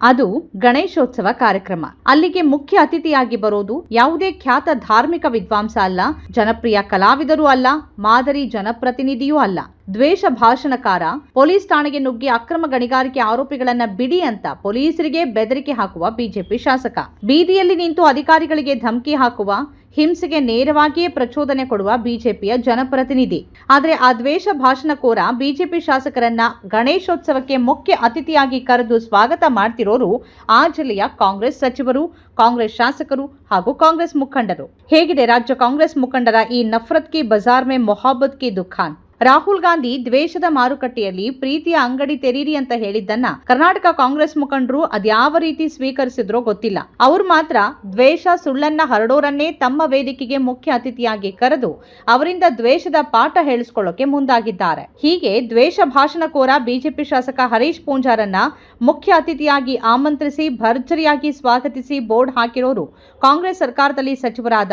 ಅದು ಗಣೇಶೋತ್ಸವ ಕಾರ್ಯಕ್ರಮ. ಅಲ್ಲಿಗೆ ಮುಖ್ಯ ಅತಿಥಿಯಾಗಿ ಬರೋದು ಯಾವುದೇ ಖ್ಯಾತ ಧಾರ್ಮಿಕ ವಿದ್ವಾಂಸ ಅಲ್ಲ, ಜನಪ್ರಿಯ ಕಲಾವಿದರೂ ಅಲ್ಲ, ಮಾದರಿ ಜನಪ್ರತಿನಿಧಿಯೂ ಅಲ್ಲ. ದ್ವೇಷ ಭಾಷಣಕಾರ, ಪೊಲೀಸ್ ಠಾಣೆಗೆ ನುಗ್ಗಿ ಅಕ್ರಮ ಗಣಿಗಾರಿಕೆ ಆರೋಪಿಗಳನ್ನ ಬಿಡಿ ಅಂತ ಪೊಲೀಸರಿಗೆ ಬೆದರಿಕೆ ಹಾಕುವ ಬಿಜೆಪಿ ಶಾಸಕ. ಬೀದಿಯಲ್ಲಿ ನಿಂತು ಅಧಿಕಾರಿಗಳಿಗೆ ಧಮಕಿ ಹಾಕುವ ಹಿಂಸೆಗೆ ನೇರವಾಗಿಯೇ ಪ್ರಚೋದನೆ ಕೊಡುವ ಬಿಜೆಪಿಯ ಜನಪ್ರತಿನಿಧಿ. ಆದರೆ ಆ ದ್ವೇಷ ಭಾಷಣಕೋರ ಬಿಜೆಪಿ ಶಾಸಕರನ್ನ ಗಣೇಶೋತ್ಸವಕ್ಕೆ ಮುಖ್ಯ ಅತಿಥಿಯಾಗಿ ಕರೆದು ಸ್ವಾಗತ ಮಾಡ್ತಿರೋರು ಆ ಜಿಲ್ಲೆಯ ಕಾಂಗ್ರೆಸ್ ಸಚಿವರು, ಕಾಂಗ್ರೆಸ್ ಶಾಸಕರು ಹಾಗೂ ಕಾಂಗ್ರೆಸ್ ಮುಖಂಡರು. ಹೇಗಿದೆ ರಾಜ್ಯ ಕಾಂಗ್ರೆಸ್ ಮುಖಂಡರ ಈ ನಫರತ್ ಕಿ ಬಜಾರ್ ಮೇ ಮೊಹಬ್ಬತ್ ಕಿ ದುಖಾನ್? ರಾಹುಲ್ ಗಾಂಧಿ ದ್ವೇಷದ ಮಾರುಕಟ್ಟೆಯಲ್ಲಿ ಪ್ರೀತಿಯ ಅಂಗಡಿ ತೆರೀರಿ ಅಂತ ಹೇಳಿದ್ದನ್ನ ಕರ್ನಾಟಕ ಕಾಂಗ್ರೆಸ್ ಮುಖಂಡರು ಅದ್ಯಾವ ರೀತಿ ಸ್ವೀಕರಿಸಿದ್ರೋ ಗೊತ್ತಿಲ್ಲ. ಅವರು ಮಾತ್ರ ದ್ವೇಷ ಸುಳ್ಳನ್ನ ಹರಡೋರನ್ನೇ ತಮ್ಮ ವೇದಿಕೆಗೆ ಮುಖ್ಯ ಅತಿಥಿಯಾಗಿ ಕರೆದು ಅವರಿಂದ ದ್ವೇಷದ ಪಾಠ ಹೇಳಿಸ್ಕೊಳ್ಳೋಕೆ ಮುಂದಾಗಿದ್ದಾರೆ. ಹೀಗೆ ದ್ವೇಷ ಭಾಷಣಕೋರ ಬಿಜೆಪಿ ಶಾಸಕ ಹರೀಶ್ ಪೂಂಜಾರನ್ನ ಮುಖ್ಯ ಅತಿಥಿಯಾಗಿ ಆಮಂತ್ರಿಸಿ ಭರ್ಜರಿಯಾಗಿ ಸ್ವಾಗತಿಸಿ ಬೋರ್ಡ್ ಹಾಕಿರೋರು ಕಾಂಗ್ರೆಸ್ ಸರ್ಕಾರದಲ್ಲಿ ಸಚಿವರಾದ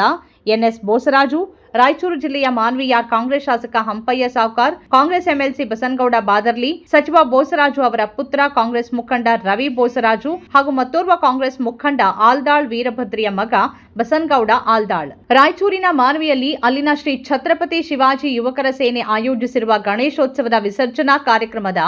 ಎನ್ಎಸ್ ಬೋಸರಾಜು ರಾಯಚೂರು ಜಿಲ್ಲೆಯ ಮಾನ್ವಿಯ ಕಾಂಗ್ರೆಸ್ ಶಾಸಕ ಹಂಪಯ್ಯ ಸಾವ್ಕಾರ್, ಕಾಂಗ್ರೆಸ್ ಎಂಎಲ್ಸಿ ಬಸನಗೌಡ ಬಾದರ್ಲಿ, ಸಚಿವ ಬೋಸರಾಜು ಅವರ ಪುತ್ರ ಕಾಂಗ್ರೆಸ್ ಮುಖಂಡ ರವಿ ಬೋಸರಾಜು ಹಾಗೂ ಮತ್ತೋರ್ವ ಕಾಂಗ್ರೆಸ್ ಮುಖಂಡ ಆಲ್ದಾಳ್ ವೀರಭದ್ರಿಯ ಮಗ ಬಸನಗೌಡ ಆಲ್ದಾಳ್. ರಾಯಚೂರಿನ ಮಾನ್ವಿಯಲ್ಲಿ ಅಲ್ಲಿನ ಶ್ರೀ ಛತ್ರಪತಿ ಶಿವಾಜಿ ಯುವಕರ ಸೇನೆ ಆಯೋಜಿಸಿರುವ ಗಣೇಶೋತ್ಸವದ ವಿಸರ್ಜನಾ ಕಾರ್ಯಕ್ರಮದ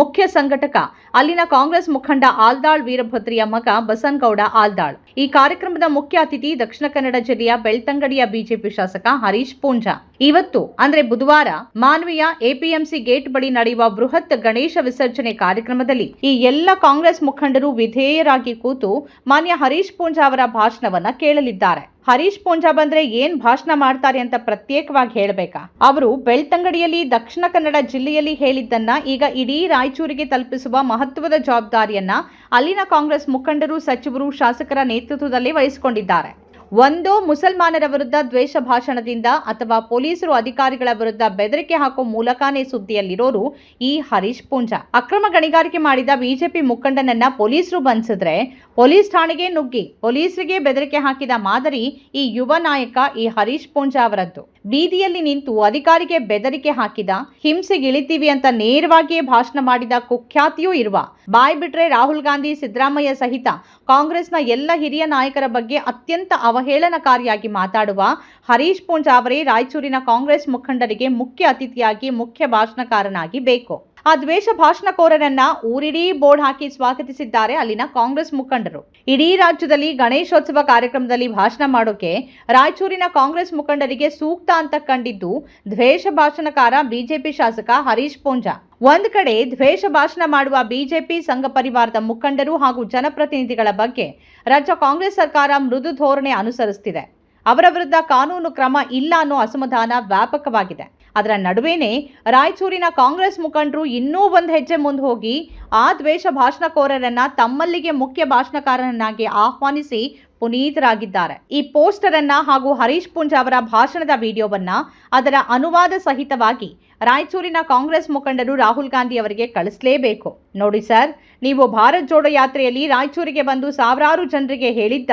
ಮುಖ್ಯ ಸಂಘಟಕ ಅಲ್ಲಿನ ಕಾಂಗ್ರೆಸ್ ಮುಖಂಡ ಆಲ್ದಾಳ್ ವೀರಭದ್ರಿಯ ಮಗ ಬಸನಗೌಡ ಆಲ್ದಾಳ್. ಈ ಕಾರ್ಯಕ್ರಮದ ಮುಖ್ಯ ಅತಿಥಿ ದಕ್ಷಿಣ ಕನ್ನಡ ಜಿಲ್ಲೆಯ ಬೆಳ್ತಂಗಡಿಯ ಬಿಜೆಪಿ ಶಾಸಕ ಹರೀಶ್ ಪೂಂಜಾ. ಇವತ್ತು, ಅಂದ್ರೆ ಬುಧವಾರ, ಮಾನ್ವಿಯ ಎಪಿಎಂಸಿ ಗೇಟ್ ಬಳಿ ನಡೆಯುವ ಬೃಹತ್ ಗಣೇಶ ವಿಸರ್ಜನೆ ಕಾರ್ಯಕ್ರಮದಲ್ಲಿ ಈ ಎಲ್ಲ ಕಾಂಗ್ರೆಸ್ ಮುಖಂಡರು ವಿಧೇಯರಾಗಿ ಕೂತು ಮಾನ್ಯ ಹರೀಶ್ ಪೂಂಜಾ ಅವರ ಭಾಷಣವನ್ನ ಕೇಳಲಿದ್ದಾರೆ. ಹರೀಶ್ ಪೂಂಜಾ ಬಂದ್ರೆ ಏನ್ ಭಾಷಣ ಮಾಡ್ತಾರೆ ಅಂತ ಪ್ರತ್ಯೇಕವಾಗಿ ಹೇಳಬೇಕಾ? ಅವರು ಬೆಳ್ತಂಗಡಿಯಲ್ಲಿ, ದಕ್ಷಿಣ ಕನ್ನಡ ಜಿಲ್ಲೆಯಲ್ಲಿ ಹೇಳಿದ್ದನ್ನ ಈಗ ಇಡೀ ರಾಯಚೂರಿಗೆ ತಲುಪಿಸುವ ಮಹತ್ವದ ಜವಾಬ್ದಾರಿಯನ್ನ ಅಲ್ಲಿನ ಕಾಂಗ್ರೆಸ್ ಮುಖಂಡರು, ಸಚಿವರು, ಶಾಸಕರ ನೇತೃತ್ವದಲ್ಲಿ ವಹಿಸಿಕೊಂಡಿದ್ದಾರೆ. ಒಂದೋ ಮುಸಲ್ಮಾನರ ವಿರುದ್ಧ ದ್ವೇಷ ಭಾಷಣದಿಂದ ಅಥವಾ ಪೊಲೀಸರು ಅಧಿಕಾರಿಗಳ ವಿರುದ್ಧ ಬೆದರಿಕೆ ಹಾಕೋ ಮೂಲಕನೇ ಸುದ್ದಿಯಲ್ಲಿರೋರು ಈ ಹರೀಶ್ ಪೂಂಜಾ. ಅಕ್ರಮ ಗಣಿಗಾರಿಕೆ ಮಾಡಿದ ಬಿಜೆಪಿ ಮುಖಂಡನನ್ನ ಪೊಲೀಸರು ಬಂಧಿಸಿದ್ರೆ ಪೊಲೀಸ್ ಠಾಣೆಗೆ ನುಗ್ಗಿ, ಪೊಲೀಸರಿಗೆ ಬೆದರಿಕೆ ಹಾಕಿದ ಮಾದರಿ ಈ ಯುವ ನಾಯಕ ಈ ಹರೀಶ್ ಪೂಂಜಾ ಅವರದ್ದು. ಬೀದಿಯಲ್ಲಿ ನಿಂತು ಅಧಿಕಾರಿಗೆ ಬೆದರಿಕೆ ಹಾಕಿದ, ಹಿಂಸೆಗಿಳಿತೀವಿ ಅಂತ ನೇರವಾಗಿಯೇ ಭಾಷಣ ಮಾಡಿದ ಕುಖ್ಯಾತಿಯೂ ಇರುವ ಬಾಯ್ ಬಿಟ್ರೆ ರಾಹುಲ್ ಗಾಂಧಿ, ಸಿದ್ದರಾಮಯ್ಯ ಸಹಿತ ಕಾಂಗ್ರೆಸ್ನ ಎಲ್ಲ ಹಿರಿಯ ನಾಯಕರ ಬಗ್ಗೆ ಅತ್ಯಂತ ಅವಹೇಳನಕಾರಿಯಾಗಿ ಮಾತಾಡುವ ಹರೀಶ್ ಪೂಂಜಾವರಿ ರಾಯಚೂರಿನ ಕಾಂಗ್ರೆಸ್ ಮುಖಂಡರಿಗೆ ಮುಖ್ಯ ಅತಿಥಿಯಾಗಿ ಮುಖ್ಯ ಭಾಷಣಕಾರನಾಗಿ ಬೇಕು. ಆ ದ್ವೇಷ ಭಾಷಣಕೋರರನ್ನ ಊರಿಡೀ ಬೋರ್ಡ್ ಹಾಕಿ ಸ್ವಾಗತಿಸಿದ್ದಾರೆ ಅಲ್ಲಿನ ಕಾಂಗ್ರೆಸ್ ಮುಖಂಡರು. ಇಡೀ ರಾಜ್ಯದಲ್ಲಿ ಗಣೇಶೋತ್ಸವ ಕಾರ್ಯಕ್ರಮದಲ್ಲಿ ಭಾಷಣ ಮಾಡೋಕೆ ರಾಯಚೂರಿನ ಕಾಂಗ್ರೆಸ್ ಮುಖಂಡರಿಗೆ ಸೂಕ್ತ ಅಂತ ಕಂಡಿದ್ದು ದ್ವೇಷ ಭಾಷಣಕಾರ ಬಿಜೆಪಿ ಶಾಸಕ ಹರೀಶ್ ಪೂಂಜಾ. ಒಂದ್ ಕಡೆ ದ್ವೇಷ ಭಾಷಣ ಮಾಡುವ ಬಿಜೆಪಿ ಸಂಘ ಪರಿವಾರದ ಮುಖಂಡರು ಹಾಗೂ ಜನಪ್ರತಿನಿಧಿಗಳ ಬಗ್ಗೆ ರಾಜ್ಯ ಕಾಂಗ್ರೆಸ್ ಸರ್ಕಾರ ಮೃದು ಧೋರಣೆ ಅನುಸರಿಸುತ್ತಿದೆ ಅವರ ವಿರುದ್ಧ ಕಾನೂನು ಕ್ರಮ ಇಲ್ಲ ಅನ್ನೋ ಅಸಮಾಧಾನ ವ್ಯಾಪಕವಾಗಿದೆ. ಅದರ ನಡುವೆನೇ ರಾಯಚೂರಿನ ಕಾಂಗ್ರೆಸ್ ಮುಖಂಡರು ಇನ್ನೂ ಒಂದು ಹೆಜ್ಜೆ ಮುಂದೆ ಹೋಗಿ ಆ ದ್ವೇಷ ಭಾಷಣಕೋರರನ್ನ ತಮ್ಮಲ್ಲಿಗೆ ಮುಖ್ಯ ಭಾಷಣಕಾರರನ್ನಾಗಿ ಆಹ್ವಾನಿಸಿ ಪುನೀತರಾಗಿದ್ದಾರೆ. ಈ ಪೋಸ್ಟರ್ ಅನ್ನ ಹಾಗೂ ಹರೀಶ್ ಪುಂಜ್ ಅವರ ಭಾಷಣದ ವಿಡಿಯೋವನ್ನ ಅದರ ಅನುವಾದ ಸಹಿತವಾಗಿ ರಾಯಚೂರಿನ ಕಾಂಗ್ರೆಸ್ ಮುಖಂಡರು ರಾಹುಲ್ ಗಾಂಧಿ ಅವರಿಗೆ ಕಳಿಸಲೇಬೇಕು. ನೋಡಿ ಸರ್, ನೀವು ಭಾರತ್ ಜೋಡೋ ಯಾತ್ರೆಯಲ್ಲಿ ರಾಯಚೂರಿಗೆ ಬಂದು ಸಾವಿರಾರು ಜನರಿಗೆ ಹೇಳಿದ್ದ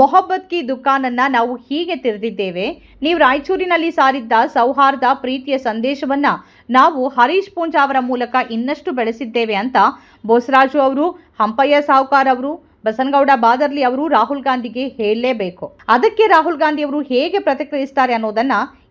ಮೊಹಬ್ಬತ್ ಕಿ ದುಕಾನನ್ನ ನಾವು ಹೀಗೆ ತೆರೆದಿದ್ದೇವೆ. ನೀವು ರಾಯಚೂರಿನಲ್ಲಿ ಸಾರಿದ್ದ ಸೌಹಾರ್ದ ಪ್ರೀತಿಯ ಸಂದೇಶವನ್ನ ನಾವು ಹರೀಶ್ ಪೂಂಜಾ ಅವರ ಮೂಲಕ ಇನ್ನಷ್ಟು ಬೆಳೆಸಿದ್ದೇವೆ ಅಂತ ಬೋಸರಾಜು ಅವರು, ಹಂಪಯ್ಯ ಸಾವ್ಕಾರ್ ಅವರು ಬಸನಗೌಡ ಬಾದರ್ಲಿ ಅವರು ರಾಹುಲ್ ಗಾಂಧಿಗೆ ಹೇಳಲೇಬೇಕು. ಅದಕ್ಕೆ ರಾಹುಲ್ ಗಾಂಧಿ ಅವರು ಹೇಗೆ ಪ್ರತಿಕ್ರಿಯಿಸ್ತಾರೆ ಅನ್ನೋದನ್ನ